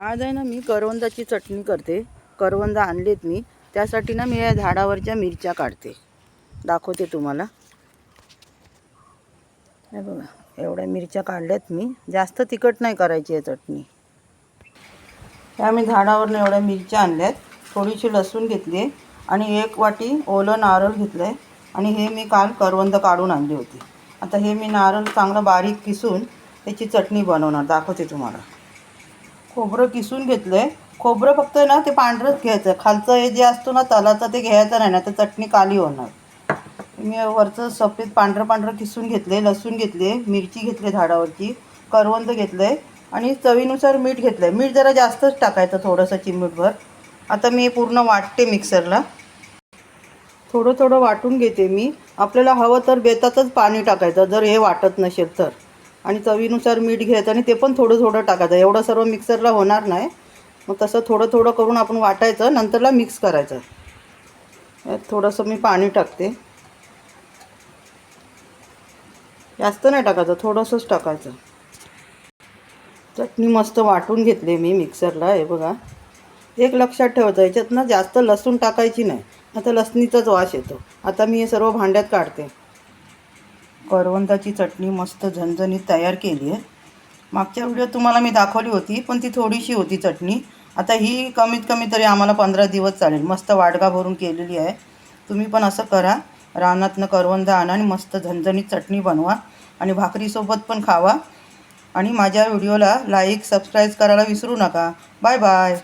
आज आहे ना मी करवंदाची चटणी करते. करवंद आणलेत मी. त्यासाठी ना मी या झाडावरच्या मिरच्या काढते. दाखवते तुम्हाला. हे बघा एवढ्या मिरच्या काढल्यात मी. जास्त तिखट नाही करायची आहे चटणी. त्या मी झाडावरनं एवढ्या मिरच्या आणल्यात. थोडीशी लसूण घेतली आहे आणि एक वाटी ओलं नारळ घेतलं आहे आणि हे मी काल करवंद काढून आणली होती. आता हे मी नारळ चांगलं बारीक किसून त्याची चटणी बनवणार. दाखवते तुम्हाला. खोबरं किसून घेतलं आहे खोबरं फक्त ना ते पांढरंच घ्यायचं. खालचं हे जे असतो ना तलाचं ते घ्यायचं नाही ना तर चटणी काली होणार. मी वरचं सफेद पांढरं पांढरं किसून घेतले लसूण घेतले मिरची घेतली झाडावरची करवंद घेतलं आहे आणि चवीनुसार मीठ घेतलं आहे मीठ जरा जास्तच टाकायचं थोडंसं चिमूटभर. आता मी पूर्ण वाटते मिक्सरला. थोडं थोडं वाटून घेते मी. आपल्याला हवं तर बेतातच पाणी टाकायचं जर हे वाटत नसेल तर. आणि चवीनुसार मीठ घ्यायचं आणि ते पण थोडं थोडं टाकायचं. एवढं सर्व मिक्सरला होणार नाही. मग तसं थोडं थोडं करून आपण वाटायचं नंतरला मिक्स करायचं. यात थोडंसं मी पाणी टाकते. जास्त नाही टाकायचं थोडंसंच टाकायचं. चटणी मस्त वाटून घेतली मी मिक्सरला हे बघा. एक लक्षात ठेवायचं याच्यात ना जास्त लसूण टाकायची नाही. आता लसणीचाच वास येतो. आता मी हे सर्व भांड्यात काढते. करवंदाची चटणी मस्त झणझणीत तयार केली आहे. मागच्या व्हिडिओत तुम्हाला मी दाखवली होती पण ती थोडीशी होती चटणी. आता ही कमीत कमी तरी आम्हाला पंधरा दिवस चालेल. मस्त वाडगा भरून केलेली आहे. तुम्ही पण असं करा. रानातनं करवंद आणा आणि मस्त झणझणीत चटणी बनवा आणि भाकरीसोबत पण खावा. आणि माझ्या व्हिडिओला लाईक सबस्क्राईब करायला विसरू नका. Bye bye